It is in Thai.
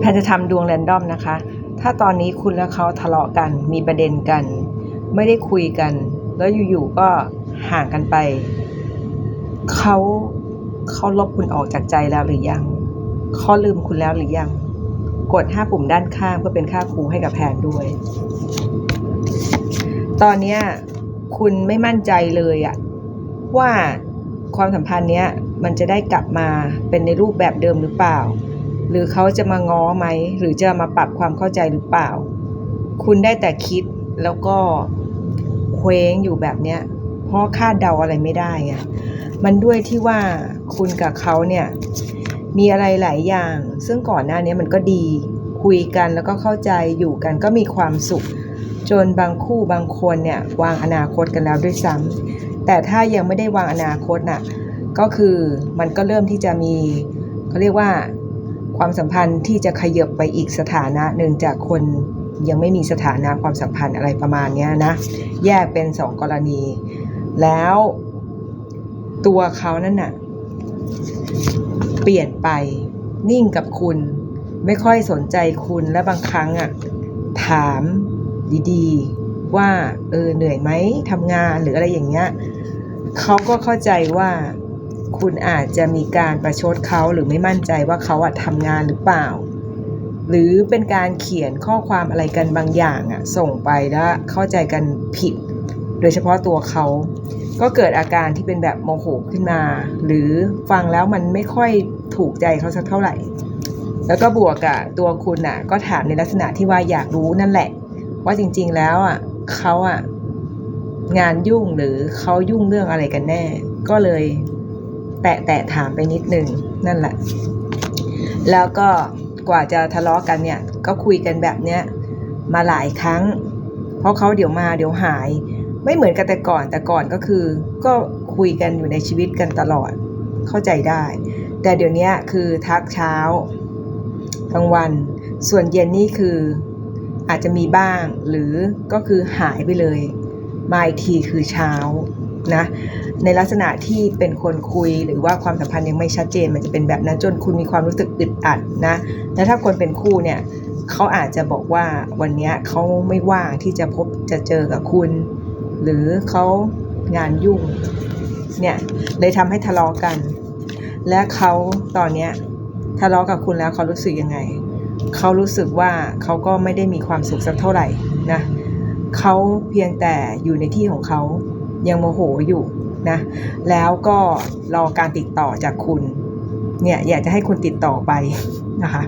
แพนจะทำดวงแรนดอมนะคะ ถ้าตอนนี้คุณและเขาทะเลาะกันมีประเด็นกัน ไม่ได้คุยกัน แล้วอยู่ๆก็ห่างกันไป เขาเขาลบคุณออกจากใจแล้วหรือยังเขาลืมคุณแล้วหรือยัง กด 5 ปุ่มด้านข้างเพื่อเป็นค่าครูให้กับแพนด้วย ตอนนี้คุณไม่มั่นใจเลยอะว่าความสัมพันธ์เนี้ยมันจะได้กลับมาเป็นในรูปแบบเดิมหรือเปล่า หรือเขาจะมาง้อไหม หรือจะมาปรับความเข้าใจหรือเปล่า คุณได้แต่คิดแล้วก็เคว้งอยู่แบบเนี้ย เพราะคาดเดาอะไรไม่ได้อะมันด้วยที่ว่าคุณกับเขาเนี่ยมีอะไรหลายอย่าง ซึ่งก่อนหน้านี้มันก็ดีคุยกันแล้วก็เข้าใจอยู่กันก็มีความสุข จนบางคู่บางคนเนี่ยวางอนาคตกันแล้วด้วยซ้ำแต่ถ้ายังไม่ได้วางอนาคตน่ะก็คือมันก็เริ่มที่จะมีเขาเรียกว่า ความสัมพันธ์ที่จะขยับไปอีกสถานะหนึ่งจากคนยังไม่มีสถานะความสัมพันธ์อะไรประมาณนี้นะ แยกเป็นสองกรณี แล้วตัวเขานั่นน่ะ เปลี่ยนไปนิ่งกับคุณ ไม่ค่อยสนใจคุณและบางครั้งอะ ถามดีๆ ว่า เออเหนื่อยไหมทำงานหรืออะไรอย่างเงี้ยเขาก็เข้าใจว่า คุณอาจจะมีการประชดเขาหรือไม่มั่นใจว่าเขาอะทำงานหรือเปล่า หรือเป็นการเขียนข้อความอะไรกันบางอย่างอะส่งไปแล้วเข้าใจกันผิด โดยเฉพาะตัวเขา ก็เกิดอาการที่เป็นแบบโมโหขึ้นมา หรือฟังแล้วมันไม่ค่อยถูกใจเขาสักเท่าไหร่ แล้วก็บวกกับตัวคุณน่ะก็ถามในลักษณะที่ว่าอยากรู้นั่นแหละ ว่าจริง ๆ แล้วอะเขาอะงานยุ่งหรือเขายุ่งเรื่องอะไรกันแน่ ก็เลย แตะแตะถามไปนิดนึงนั่นแหละ แล้วก็กว่าจะทะเลาะกันเนี่ย ก็คุยกันแบบเนี้ยมาหลายครั้ง เพราะเขาเดี๋ยวมาเดี๋ยวหาย ไม่เหมือนกันแต่ก่อนแต่ก่อนก็คือ ก็คุยกันอยู่ในชีวิตกันตลอดเข้าใจได้ แต่เดี๋ยวนี้คือทักเช้ากลางวัน ส่วนเย็นนี่คืออาจจะมีบ้างหรือก็คือหายไปเลยมาอีกทีคือเช้า นะในลักษณะที่เป็นคนคุยหรือว่าความสัมพันธ์ยังไม่ชัดเจน มันจะเป็นแบบนั้นจนคุณมีความรู้สึกอึดอัดนะแล้วถ้าคนเป็นคู่เนี่ยเขาอาจจะบอกว่าวันนี้เขาไม่ว่างที่จะพบจะเจอกับคุณ หรือเขางานยุ่งเนี่ยเลยทำให้ทะเลาะกัน และเขาตอนเนี้ยทะเลาะกับคุณแล้วเขารู้สึกยังไงเขารู้สึกว่าเขาก็ไม่ได้มีความสุขสักเท่าไหร่นะเขาเพียงแต่อยู่ในที่ของเขา ยังโมโหอยู่นะ แล้วก็รอการติดต่อจากคุณ เนี่ยอยากจะให้คุณติดต่อไปนะคะ